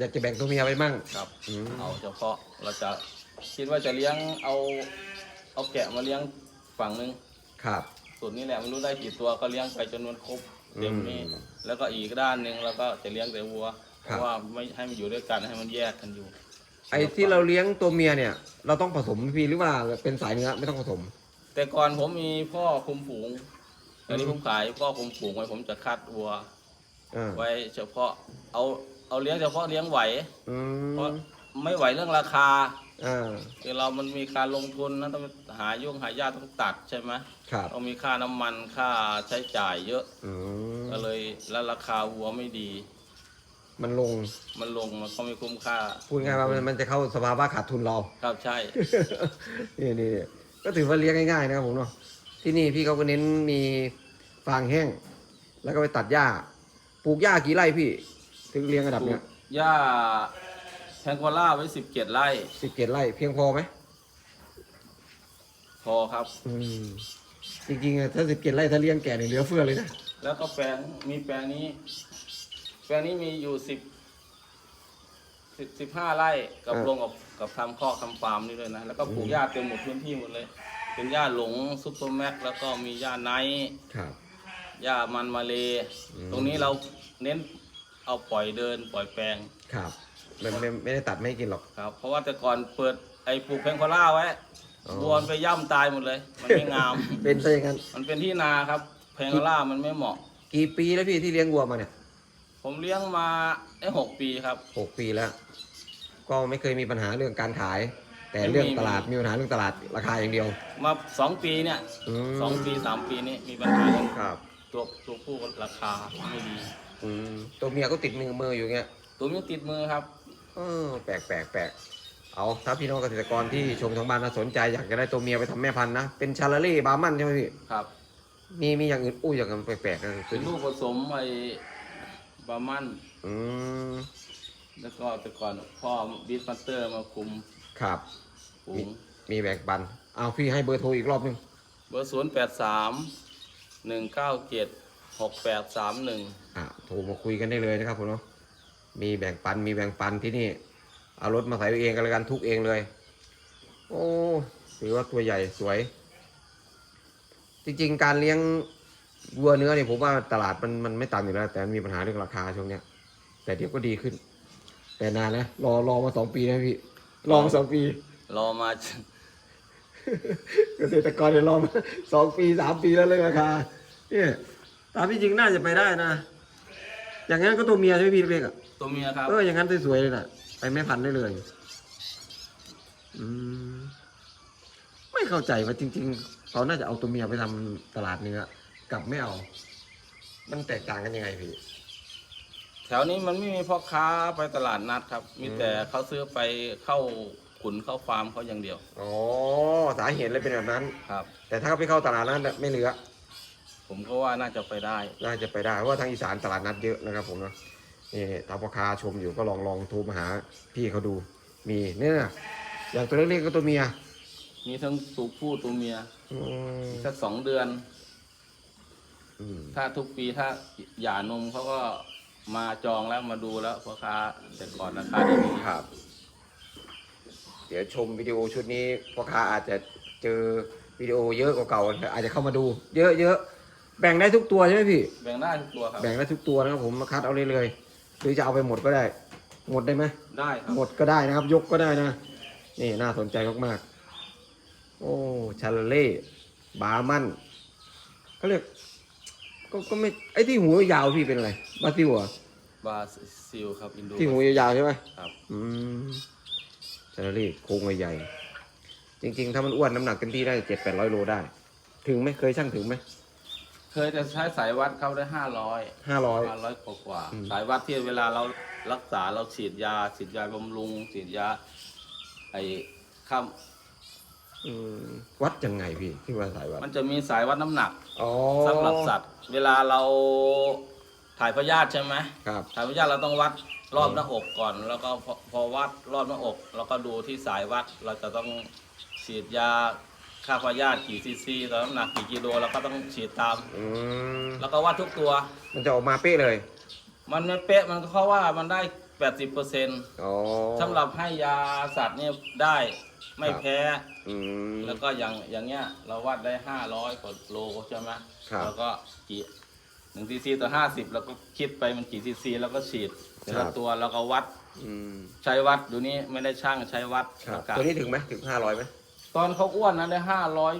อยากจะแบ่งตัวเมียไปมั่ง ครับ อืม เอาเฉพาะเราจะคิดว่าจะเลี้ยงเอาเอาแกะมาเลี้ยงฝั่งหนึงครับ ส่วนนี้แหละไม่รู้ได้กี่ตัวก็เลี้ยงไปจนมันครบเต็มนี่อืมแล้วก็อีกด้านหนึ่งเราก็จะเลี้ยงแต่วัวเพครับ ราะว่าไม่ให้มันอยู่ด้วยกันให้มันแยกกันอยู่ ไอ้ที่เราเลี้ยงตัวเมียเนี่ย เราต้องผสมพี่หรือว่าเป็นสายเนื้อไม่ต้องผสม แต่ก่อนผมมีพ่อคุมฝูงตอนนี้ผมขายพ่อคุมฝูงไว้ผมจะคัดวัว อ่า ไว้เฉพาะเอา เอาเลี้ยงเฉพาะเลี้ยงไหว อืเพราะมไม่ไหวเรื่องราคา อ่าคือเรามันมีการลงทุนนะต้องหายุ่งหายาต้องตัดใช่ไหมครับต้องมีค่าน้ำมันค่าใช้จ่ายเยอะ อืมก็เลยแล้วราคาวัวไม่ดี มันลงมันลงมันก็ไม่คุ้มค่าพูดง่ายๆว่ามันมันจะเข้าสภาวะขาดทุนเรา ครับใช่นี่นี่นี่ก็ถือว่าเลี้ยงง่ายๆนะครับผมเนาะที่นี่พี่เขาก็เน้นมีฟางแห้ง แล้วก็ไปตัดหญ้า ปลูกหญ้ากี่ไร่พี่ ถึงเลี้ยงระดับปลูเนี้ยกหญ้าแพงโกล่าไว้สิบเจ็ดไร่ สิบเจ็ดไร่เพียงพอไหมพอครับ อืมจริงๆอะถ้าสิบเจ็ดไร่ถ้าเลี้ยงแก่เนี่ยเหลือเฟือเลยนะแล้วก็แปลงมีแปลงนี้ แปลงนี้มีอยู่สิบสิบสิบห้าไร่กับลงกับกับทำข้อกทำฟาร์มนี่ด้วยนะ แล้วก็ปลูกหญ้าเต็มหมดพื้นที่หมดเลย เป็นหญ้าหลงซุปเปอร์แม็กแล้วก็มีหญ้าไนท์ ครับ หญ้ามันมาเลอืม ตรงนี้เราเน้น เอาปล่อยเดินปล่อยแปลงครับไม่ไม่ไม่ได้ตัดไม่ให้กินหรอก ครับ เพราะว่าแต่ก่อนเปิดไอ้ปลูกแพงโคล่าไว้อ๋อวัวมันไปย่ำตายหมดเลย มันไม่งาม เป็นซะอย่างนั้น มันเป็นที่นาครับแพงโคล่ามันไม่เหมาะ กี่ปีแล้วพี่ที่เลี้ยงวัวมาเนี่ยผมเลี้ยงมาได้หกปีครับ หกปีแล้ว ก็ไม่เคยมีปัญหาเรื่องการขาย แต่ไม่มีเรื่องตลาดมีปัญหาเรื่องตลาดราคาอย่างเดียวมาสองปีเนี่ยมสองปีสามปีนี้มีปัญหาเรื่องครับ ตัวตัวผู้ราคาไม่ดีอืม ตัวเมียก็ติดมือมืออยู่เงี้ยตัวนี้ติดมือครับเออแปลกแปลกแปลกเอาถ้าพี่น้องเกษตรกรที่ชมทางบ้านนะสนใจอยากจะได้ตัวเมียไปทำแม่พันธุ์นะเป็นชาลาเล่บาร์มันใช่ไหมพี่ครับ มีมีอย่างอื่นอู้อย่างอื่นแปลกๆนะเป็นลูกผสมไอ้บาร์มันอืมแล้วก็แต่ก่อนพ่อบีทฟัตเตอร์มาคุมครับฝูมีงมีแบ่งปัน เอาพี่ให้เบอร์โทรอีกรอบหนึงเบอร์ศูนย์แปดสามหนึ่งเก้าเจ็ดหกแปดสามหนึ่งอะ โทรมาคุยกันได้เลยนะครับผมเนาะมีแบ่งปันมีแบ่งปันที่นี่ เอารถมาใส่เองกันเลยกันทุกเองเลย โอ้ถือว่าตัวใหญ่สวย จริงๆ การเลี้ยงวัวเนื้อเนี่ยผมว่าตลาดมันมันไม่ต่ำอยู่แล้ว แต่มันมีปัญหาเรื่องราคาช่วงเนี้ย แต่เดี๋ยวก็ดีขึ้น แต่นานนะรอรอมาสองปีนะพี่รอมาสองปี รอมา เกษตรกรเนี่ยรอมาสองปีสามปีแล้วเรื่องราคาเนี่ยตามที่จริงน่าจะไปได้นะ อย่างนั้นก็ตัวเมียใช่ไหมพี่เล็กๆอะตัวเมียครับ เอออย่างนั้นสวยๆเลยน่ะ ไปแม่พันธุ์ได้เลย อืมไม่เข้าใจว่าจริง ๆ เขาน่าจะเอาตัวเมียไปทำตลาดเนื้อกับไม่เอา มันแตกต่างกันยังไงพี่ แถวนี้มันไม่มีพ่อค้าไปตลาดนัดครับ มีอืม แต่เขาซื้อไปเข้าขุนเข้าฟาร์มเขาอย่างเดียวอ๋อสาเหตุเลยเป็นแบบนั้น ครับ แต่ถ้าเขาไปเข้าตลาดนั้นไม่เหลือ ผมก็ว่าน่าจะไปได้ น่าจะไปได้เพราะว่าทางอีสานตลาดนัดเยอะนะครับผมเนาะนี่นี่ถ้าพ่อค้าชมอยู่ก็ลองลองโทรมาหาพี่เขาดูมีเนี่ยอย่างตัวเล็กๆก็ตัวเมีย มีทั้งตัวผู้ตัวเมียอืมสักสองเดือน อืมถ้าทุกปีถ้าหย่านมเขาก็มาจองแล้วมาดูแล้วพ่อค้าแต่ก่อนราคาดีครับ เดี๋ยวชมวิดีโอชุดนี้พ่อค้าอาจจะเจอวิดีโอเยอะกว่าเก่าอาจจะเข้ามาดู เยอะเยอะ แบ่งได้ทุกตัวใช่ไหมพี่ แบ่งได้ทุกตัวครับ แบ่งได้ทุกตัวนะครับผมมาคัดเอาเลยเลย หรือจะเอาไปหมดก็ได้ หมดได้ไหมได้ครับ หมดก็ได้นะครับ ยกก็ได้นะ นี่น่าสนใจมากๆ โอ้ชาลเล่ บาร์มันเขาเรียกก็ก็ไม่ไอ้ที่หูยาวพี่เป็นอะไรบาซิลเหรอบาซิลครับ อินโดที่หูยาวๆใช่ไหมครับ อืมชาลเล่โครงใหญ่ๆจริง ๆ ถ้ามันอ้วนน้ำหนักเต็มที่ได้เจ็ดแปดร้อยโลได้ ถึงไหมเคยช่างถึงไหม เคยจะใช้สายวัดเขาได้ห้าร้อยห้าร้อย ห้าร้อยกว่ากว่าอืม สายวัดที่เวลาเรารักษาเราฉีดยาฉีดยาบำรุงฉีดยา ไอ้ข้ามวัดยังไงพี่ที่ว่าสายวัดมันจะมีสายวัดน้ำหนักอ๋อสำหรับสัตว์ เวลาเราถ่ายพยาธิใช่ไหม ครับ ถ่ายพยาธิเราต้องวัดรอบหน้าอกก่อน แล้วก็พอพอวัดรอบหน้าอกเราก็ดูที่สายวัดเราจะต้องฉีดยา ฆ่าพยาธิกี่ซีซีต่อน้ำหนักกี่กิโลเราก็ต้องฉีดตาม อืมแล้วก็วัดทุกตัว มันจะออกมาเป๊ะเลยมันไม่เป๊ะมันก็เพราะว่ามันได้แปดสิบเปอร์เซ็นต์อ๋อสำหรับให้ยาสัตว์เนี่ยได้ไม่ครับแพ้ อืม แล้วก็อย่างอย่างเงี้ยเราวัดได้ห้าร้อยกว่าโลใช่ไหมครับ แล้วก็กี่หนึ่งซีซีต่อห้าสิบเราก็คิดไปมันกี่ซีซีแล้วก็ฉีดแต่ละตัวเราก็วัดอืมใช้วัดดูนี้ไม่ได้ช่างใช้วัดครับอากาศตัวนี้ถึงไหมถึงห้าร้อยไหม ตอนเขาอ้วนนั้นได้ห้าร้อย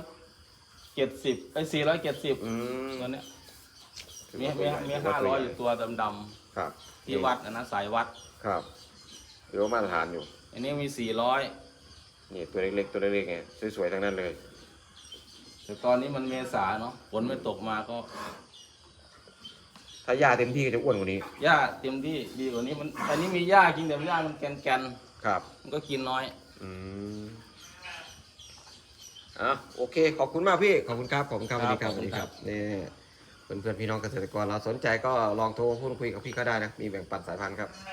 เจ็ดสิบไอ้สี่ร้อยเจ็ดสิบอืมตัวเนี้ยถือมีว่ามีตัวใญ่มีถืห้าว่ร้อยตัวอใหญ่ยู่ตัวดำครับๆที่วัดนะนะสายวัด ครับหรือว่ามาตรฐานอยู่ อันนี้มีสี่ร้อยนี่ตัวเล็กๆตัวเล็กๆไงสวยๆทั้งนั้นเลย แต่ตอนนี้มันเมษาเนาะฝนไม่ตกมาก็ถ้าหญ้าเต็มที่ก็จะอ้วนกว่านี้ หญ้าเต็มที่ดีกว่านี้มันอันนี้มีหญ้ากินแต่หญ้ามันแกนครับๆมันก็กินน้อย อืม อะโอเค ขอบคุณมากพี่ ขอบคุณครับขอบคุณครับสควัรัสดีครับบสวัสดีคขรัอบบคุณนี่เพื่อนๆพี่น้องเกษตรกรเราสนใจก็ลองโทรพูดคุยกับพี่ก็ได้นะ มีแบ่งปันสายพันธุ์ครับ